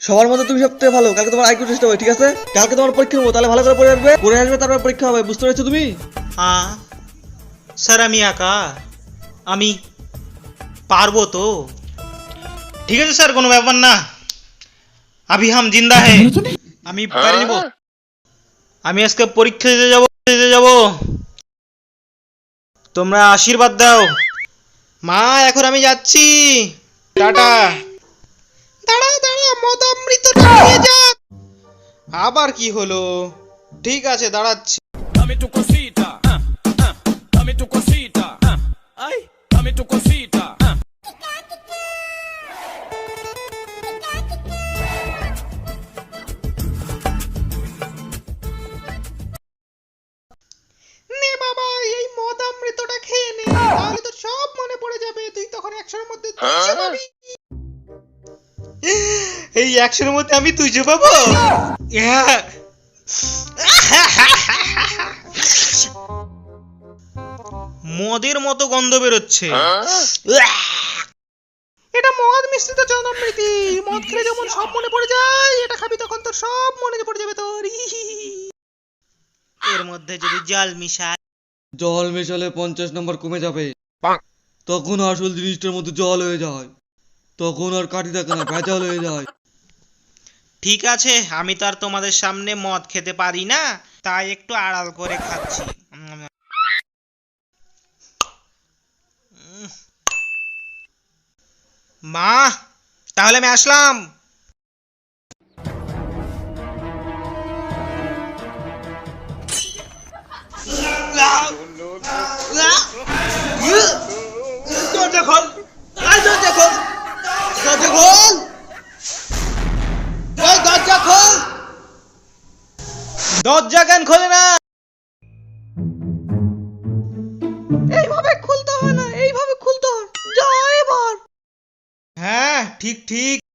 সবার মধ্যে তুমি সবথেকে ভালো। কালকে তোমার আইকিউ টেস্ট হবে, ঠিক আছে? কালকে তোমার পরীক্ষা নেব, তাহলে ভালো করে পড়ে আসবে। পড়ে আসবে, তারপর পরীক্ষা হবে, বুঝতে পেরেছ তুমি? হ্যাঁ স্যার, আমি একা। আমি পারব তো। ঠিক আছে, স্যার, কোনো ব্যাপার না। আভি হাম জিন্দা হে। আমি পারি নিব। আমি আজকে পরীক্ষা দিতে যাব দিতে যাব। তোমরা আশীর্বাদ দাও। মা, এখন আমি যাচ্ছি। টাটা। দাঁড়া দাঁড়া মদামৃতটা নিয়ে যা আবার কি হলো? ঠিক আছে দাঁড়াচ্ছি। Ah, dame tu cosita, ah, ay, dame tu cosita, ah. নে বাবা এই মদ অমৃতটা খেয়ে নে। তাহলে তো সব মনে পড়ে যাবে। তুই তখন একশোর মধ্যে পাবি। এই একশোর মধ্যে আমি দুইশো পাবো? হ্যাঁ। মদের মতো গন্ধ বেরোচ্ছে। এটা মদ মিশ্রিত চন্দ্রমৃতি মদ খেলে যেমন সব মনে পড়ে যায় এটা খাবি তখন তোর সব মনে পড়ে যাবে তোর। এর মধ্যে যদি জল মিশায়। জল মেশালে পঞ্চাশ নম্বর কমে যাবে। তখন আসল জিনিসটার মধ্যে জল হয়ে যায়। তখন আর কাটি থাকে না ভেজাল হয়ে যায়। ঠিক আছে, আমি তো আর তোমাদের সামনে মদ খেতে পারি না, তাই একটু আড়াল করে খাচ্ছি। মা, তাহলে আমি আসলাম। দরজা কেন খোলে না? এইভাবে খুলতে হয় না এইভাবে খুলতে হয়। যা এবার। হ্যাঁ ঠিক ঠিক।